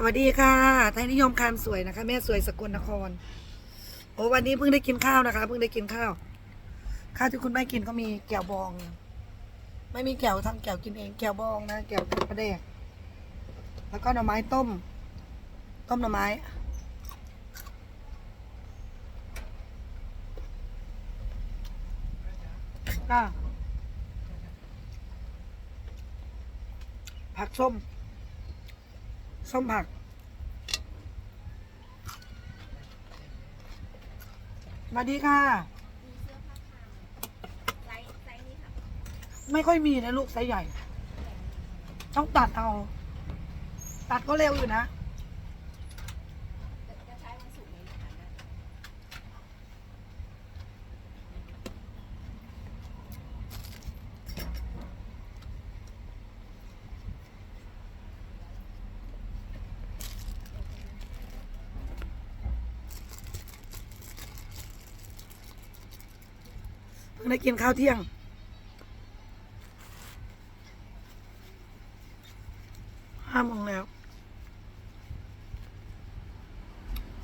สวัสดีค่ะ ไทยนิยมคามสวยนะคะ แม่สวยสกลนคร โอ้วันนี้เพิ่งได้กินข้าวนะคะ เพิ่งได้กินข้าว ข้าวที่คุณแม่กินก็มีแก้วบอง ไม่มีแก้วทำแก้วกินเองแก้วบองนะแก้วกับปลาแดกแล้วก็หน่อไม้ต้ม ต้มหน่อไม้ ก็ผักส้ม ส้มผัก สวัสดีค่ะไซส์ไซส์นี้ค่ะ ไม่ค่อยมีนะลูกไซส์ใหญ่ ต้องตัดเอา ตัดก็เร็วอยู่นะจะจะใช้วันศุกร์นี้นะคะนะ เพิ่ง ได้กินข้าวเที่ยง ห้าโมงแล้ว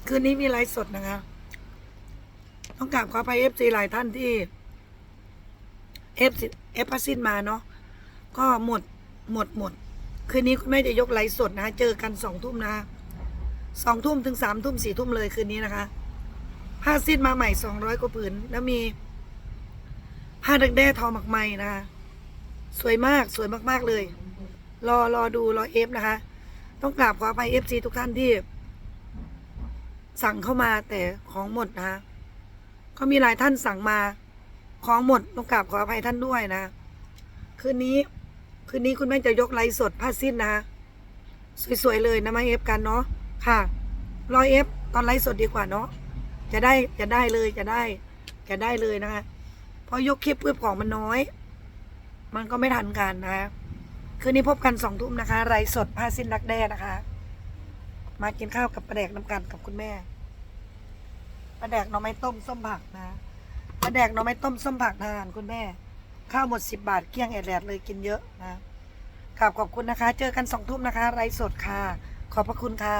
คืนนี้มีไลฟ์สดนะคะ ต้องกราบขอไปเอฟซีหลายท่านที่เอฟเอฟพัสซินมาเนาะ ก็หมดหมดหมด คืนนี้คุณแม่จะยกไลฟ์สดนะ เจอกันสองทุ่มนะคะสองทุ่มถึงสามทุ่มสี่ทุ่มเลยคืนนี้นะคะ ผ้าสิ้นมาใหม่สองร้อยกว่าผืน แล้วมี ผ้าดักแด้ทอหมักไหมนะคะ สวยมากสวยมากๆเลย รอรอดูรอเอฟนะคะ ต้องกราบขออภัยเอฟซีทุกท่านที่ สั่งเข้ามาแต่ของหมดนะคะก็มีหลายท่านสั่งมาของหมดต้องกราบขออภัยท่านด้วยนะ คืนนี้ คืนนี้คุณแม่จะยกไลฟ์สดผ้าสิ้นนะคะสวยๆเลยนะมาเอฟกันเนาะค่ะรอเอฟตอนไลฟ์สดดีกว่าเนาะจะได้จะได้เลยจะได้จะได้เลยนะคะ พราะยกคลิปเพื่อของมันน้อย มันก็ไม่ทันกันนะคะคืนนี้พบกันสองทุ่มนะคะ ไรสดผ้าสิ้นรักแด้นะคะ มากินข้าวกับปลาแดกน้ำกันกับคุณแม่ปลาแดกหน่อไม้ต้มส้มผักนะปลาแดกหน่อไม้ต้มส้มผักทานคุณแม่ ข้าวหมดสิบบาทเกลี้ยงแอดแลดเลยกินเยอะนะกราบขอบคุณนะคะ เจอกันสองทุ่มนะคะ ไรสดค่ะ ขอบพระคุณค่ะ